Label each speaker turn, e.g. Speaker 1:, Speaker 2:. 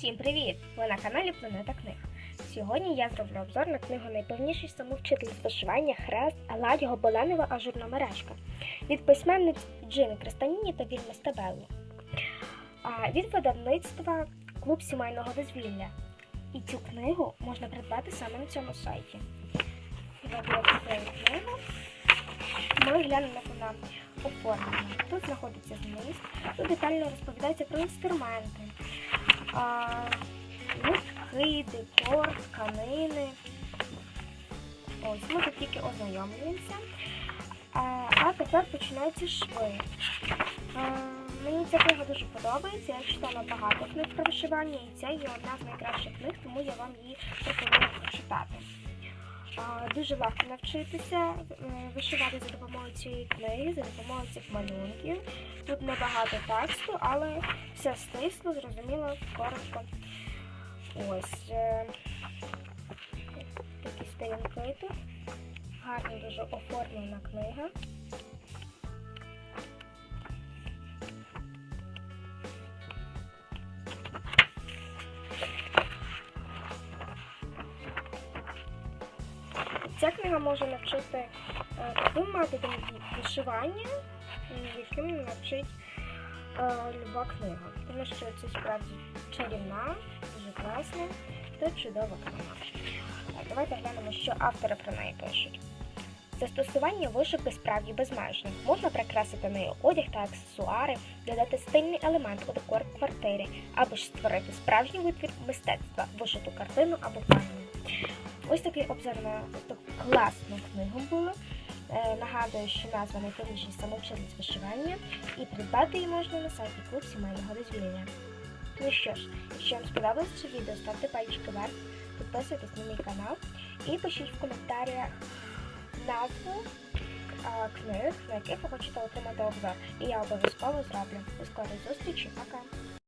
Speaker 1: Усім привіт! Ви на каналі Планета Книг. Сьогодні я зроблю обзор на книгу Найповніший самовчитель з Хрест Аладь Гобеленова ажурна мережка від письменниць Джини Кристаніні та Вільми Стабелло. А від видавництва Клуб сімейного дозвілля. І цю книгу можна придбати саме на цьому сайті. Книгу. Ми глянемо як вона оформлена. Тут знаходиться зміст, тут детально розповідається про інструменти, нитки, декор, тканини. Ось, ми тут тільки ознайомлюємося. А, тепер починаються шви. Мені ця книга дуже подобається. Я читала багато книг про вишивання, і ця є одна з найкращих книг, тому я вам її пропоную прочитати. Дуже легко навчитися вишивати за допомогою цієї книги, за допомогою цих малюнків. Тут небагато тексту, але все стисло, зрозуміло, коротко. Ось е, такі сторінки тут. Гарно дуже оформлена книга. Ця книга може навчити е, таким методом вишивання, яким навчить е, люба книга. Тому що це справді чарівна, дуже класна та чудова книга. Давайте глянемо, що автори про неї пишуть. Застосування вишивки справді безмежне. Можна прикрасити нею одяг та аксесуари, додати стильний елемент у декор квартири, або ж створити справжній витвір мистецтва, вишиту картину або панну. Такий обзор на таку класну книгу було. Е, нагадую, що назва найповніший самовчитель вишивання, і придбати її можна на сайті клуб сімейного дозвілля. Ну що ж, якщо вам сподобалось це відео, ставте пальчики вверх, підписуйтесь на мій канал і пишіть в коментарях назву а, книг, на яких ви хочете отримати обзор. І я обов'язково зроблю. До скорої зустрічі, пока!